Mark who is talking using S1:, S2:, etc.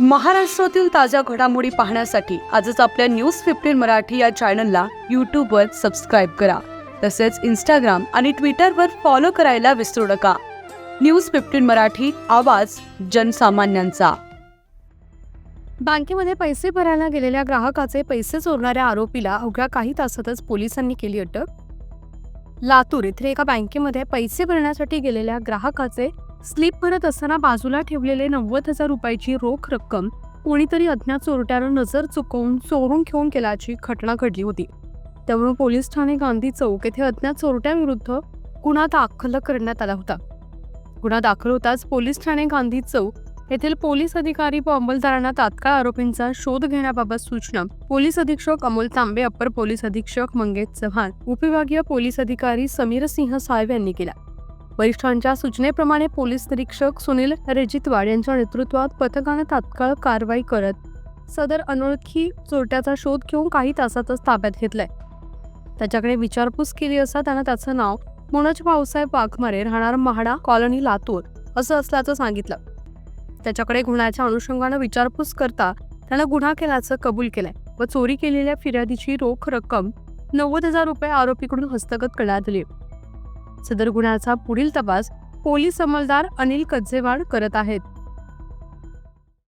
S1: महाराष्ट्रातील ताज्या घडामोडी पाहण्यासाठी आजच आपल्या न्यूज फिफ्टीन मराठी या चॅनलला यूट्यूबवर सबस्क्राईब करा. तसेच इंस्टाग्राम आणि ट्विटरवर फॉलो करायला विसरू नका. न्यूज फिफ्टीन मराठी आवाज जनसामान्यांचा.
S2: बँकेमध्ये पैसे भरायला गेलेल्या ग्राहकाचे पैसे चोरणाऱ्या आरोपीला अवघ्या काही तासातच पोलिसांनी केली अटक? लातूर येथील एका बँकेमध्ये पैसे भरण्यासाठी गेलेल्या ग्राहकाचे स्लिप भरत असताना बाजूला ठेवलेले नव्वद हजार रुपयाची रोख रक्कम कोणीतरी अज्ञात चोरट्यानं नजर चुकवून चोरून घेऊन केल्याची घटना घडली होती. त्यामुळे पोलीस ठाणे गांधी चौक येथे अज्ञात चोरट्याविरुद्ध गुन्हा दाखल करण्यात आला होता. गुन्हा दाखल होताच पोलीस ठाणे गांधी चौक येथील पोलीस अधिकारी व अंमलदारांना तात्काळ आरोपींचा शोध घेण्याबाबत सूचना. पोलीस अधीक्षक अमोल तांबे अप्पर पोलीस अधीक्षक मंगेश चव्हाण उपविभागीय पोलीस अधिकारी समीर सिंह साहेब यांनी केला. वरिष्ठांच्या सूचनेप्रमाणे पोलीस निरीक्षक सुनील रेजितवाड यांच्या नेतृत्वात पथकाने तात्काळ कारवाई करत सदर अनोळखी चोरट्याचा शोध घेऊन काही तासातच ताब्यात घेतलाय. त्याच्याकडे विचारपूस केली असता त्यानं त्याचं नाव मनोज भाऊसाहेब वाघमारे राहणार महाडा कॉलनी लातूर असं असल्याचं सांगितलं. त्याच्याकडे गुन्ह्याच्या अनुषंगानं विचारपूस करता त्यानं गुन्हा केल्याचं कबूल केलंय व चोरी केलेल्या फिर्यादीची रोख रक्कम नव्वद हजार रुपये आरोपीकडून हस्तगत करण्यात आली सदर गुन्ह्याचा पुढील तपास पोलीस अंमलदार अनिल कज्जेवाड करत आहेत.